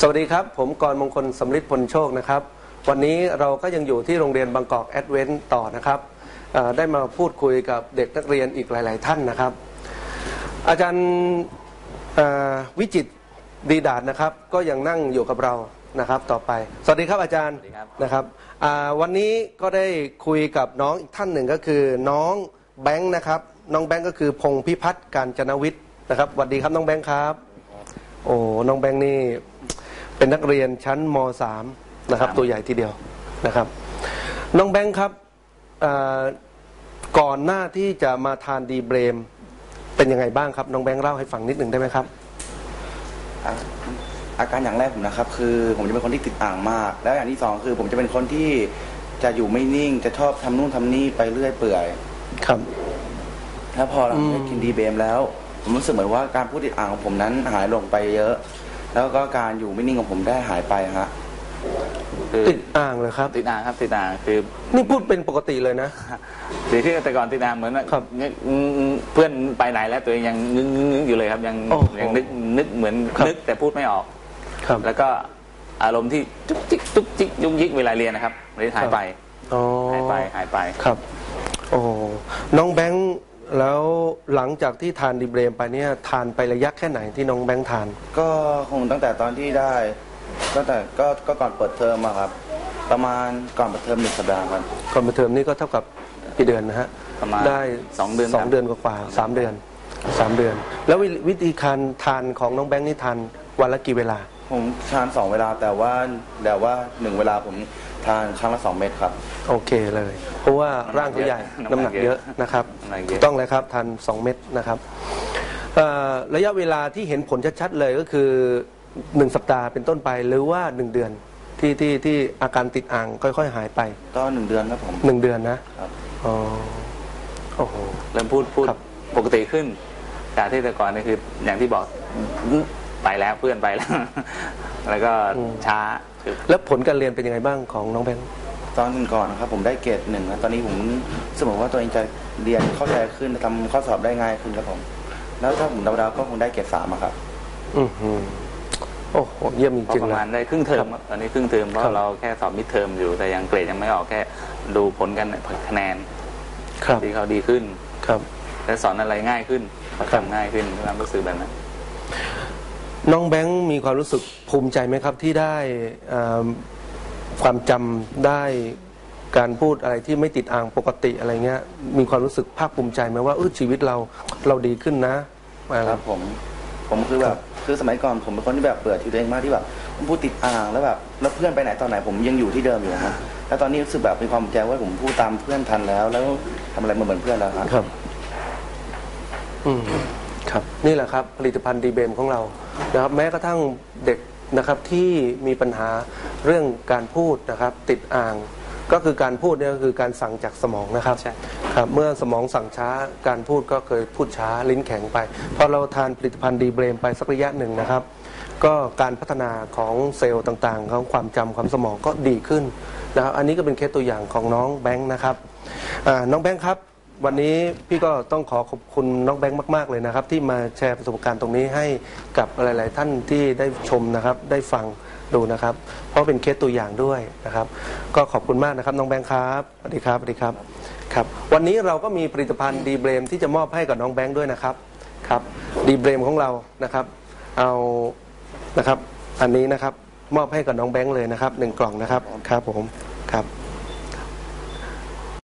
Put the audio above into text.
สวัสดีครับ ผมกรมงคลสำลิดพลโชคนะครับ วันนี้เราก็ยังอยู่ที่โรงเรียนบางกอกแอดเวนต์ต่อนะครับเอ่อได้มาพูดคุยกับเด็กนักเรียนอีกหลาย ๆ ท่านนะครับ อาจารย์เอ่อวิจิตรดีดาดนะครับ ก็ยังนั่งอยู่กับเรานะครับ ต่อไป สวัสดีครับอาจารย์สวัสดีครับนะครับอ่าวันนี้ก็ได้คุยกับน้องอีกท่านหนึ่งก็คือน้องแบงค์นะครับ น้องแบงค์ก็คือพงพิพัฒน์การจนวิทย์นะครับสวัสดีครับน้องแบงค์ครับ โอ้น้องแบงค์นี่ เป็นนักเรียนชั้นม .3 นะครับ ตัวใหญ่ทีเดียวนะครับ น้องแบงค์ครับอ่าก่อนหน้าที่จะมาทานดีเบรม เป็นยังไงบ้างครับ น้องแบงค์เล่าให้ฟังนิดหนึ่งได้ไหมครับอะอาการอย่างแรกผมนะครับ คือผมจะเป็นคนที่ติดอ่างมาก แล้วอย่างที่สองคือ ผมจะเป็นคนที่จะอยู่ไม่นิ่ง จะชอบทำนู่นทำนี่ไปเรื่อยเปื่อย ครับแล้วพอเราอืมได้กินดีเบมแล้ว ผมรู้สึกเหมือนว่าการพูดติดอ่างของผมนั้นหายลงไปเยอะ แล้วก็การอยู่ไม่นิ่งของผมได้หายไปฮะคือติดอ่างเลยครับ ติดอ่างครับติดอ่างคือนี่พูดเป็นปกติเลยนะคือที่แต่ก่อนติดอ่างเหมือนว่าครับนึกเพื่อนไปไหนแล้วตัวเองยังงึ้งงึ้งงึ้งอยู่เลยครับยังโอ้โหยังนึกนึกเหมือนครับ นึกแต่พูดไม่ออก ครับ แล้วก็อารมณ์ที่จุกจิกจุกจิกยุกยิกเวลาเรียนนะครับเลยหายไปอ๋อหายไปหายไป ครับ โอ้น้องแบงค์ แล้วหลังจากที่ทานดีเบรมไปเนี่ยทานไประยะแค่ไหนที่น้องแบงค์ทาน ก็คงตั้งแต่ตอนที่ได้ก็แต่ก็ก็ก่อนเปิดเทอมอะครับ ประมาณก่อนเปิดเทอมหนึ่งสัปดาห์ครับ ก่อนมาเทอมนี่ก็เท่ากับกี่เดือนนะฮะประมาณได้สองเดือนสองครับเดือนกว่าๆสามเดือนสามเดือน แล้ววิวิธีการทานของน้องแบงค์นี่ทานวันละกี่เวลา ผมทานสองเวลาแต่ว่าแต่ว่าหนึ่งเวลาผม ทานครั้งละสองเม็ดครับ โอเคเลย เพราะว่าร่างเขาใหญ่น้ำน้ำหหนันักกเยเยอะอะนะครับน้ำหนักเยอะ ถูกต้องเลยครับทาน2 เม็ดนะครับเอ่อระยะเวลาที่เห็นผลชัดๆเลยก็คือ 1 สัปดาห์เป็นต้นไปหรือว่า 1 เดือนที่ที่ที่อาการติดอ่างค่อยๆ หายไป ก็หนึ่งเดือนครับผม 1 เดือนนะครับ อ๋อโอ้โห เริ่มพูดพูดครับ ปกติขึ้นจากที่แต่ก่อนนี่คืออย่างที่บอกไปแล้วเพื่อนไปแล้ว แล้วก็ช้าคือ แล้วผลการเรียนเป็นยังไงบ้างของน้องแบงค์ตอนก่อนนะครับผมได้เกรดหนึ่งแล้วตอนนี้ผมสมมติว่าตัวเองจะเรียนเข้าใจขึ้นทำข้อสอบได้ง่ายขึ้นครับผม แล้วถ้าผมเดาๆก็คงได้เกรดสามอะครับ อือหือโอ้โหเยี่ยมจก็ริงปๆระเลมาณยได้ครึ่งเทอมครับตอนนี้ครึ่งเทอมเพครัราะบเราแค่สอบมิดเทอมอยู่แต่ยังเกรดยังไม่ออกแค่ดูผลกันคะแนนครับที่เขาดีขึ้น ครับ และสอนอะไรง่ายขึ้นเขาครับจำง่ายขึ้นความรู้สึกแบบนั้น น้องแบงค์มีความรู้สึกภูมิใจไหมครับที่ได้เอ่อความจำได้การพูดอะไรที่ไม่ติดอ่างปกติอะไรเงี้ย มีความรู้สึกภาคภูมิใจไหมว่าเออชีวิตเราเราดีขึ้นนะอะครับผมผมคือแบบคือสมัยก่อนผมเป็นคนที่แบบเปิดที่ตัวเองมากที่แบบผมพูดติดอ่างแล้วแบบแล้วเพื่อนไปไหนตอนไหนผมยังอยู่ที่เดิมอยู่ครับแล้วตอนนี้รู้สึกแบบมีความภูมิใจว่าผมพูดตามเพื่อนทันแล้ว แล้วทำอะไรมาเหมือนเพื่อนแล้วครับครับ อืม ครับ นี่แหละครับผลิตภัณฑ์ดีเบมของเรานะครับแม้กระทั่งเด็กนะครับที่มีปัญหาเรื่องการพูดนะครับติดอ่าง ก็คือการพูดเนี่ยก็คือการสั่งจากสมองนะครับใช่ ครับเมื่อสมองสั่งช้าการพูดก็เคยพูดช้าลิ้นแข็งไปพอเราทานผลิตภัณฑ์ดีเบรมไปสักระยะหนึ่งนะครับ ก็การพัฒนาของเซลล์ต่างๆ ของความจำความสมองก็ดีขึ้นนะครับอันนี้ก็เป็นเคสตัวอย่างของน้องแบงค์นะครับอ่าน้องแบงค์ครับ วันนี้พี่ก็ต้องขอขอบคุณน้องแบงค์มาก ๆ เลยนะครับ ที่มาแชร์ประสบการณ์ตรงนี้ให้กับหลาย ๆ ท่านที่ได้ชมนะครับ ได้ฟังดูนะครับ เพราะเป็นเคสตัวอย่างด้วยนะครับ ก็ขอบคุณมากนะครับ น้องแบงค์ครับสวัสดีครับสวัสดีครับครับวันนี้เราก็มีผลิตภัณฑ์ดีเบรมที่จะมอบให้กับน้องแบงค์ด้วยนะครับครับดีเบรมของเรานะครับ เอานะครับ อันนี้นะครับมอบให้กับน้องแบงค์เลยนะครับหนึ่งกล่องนะครับครับผมครับ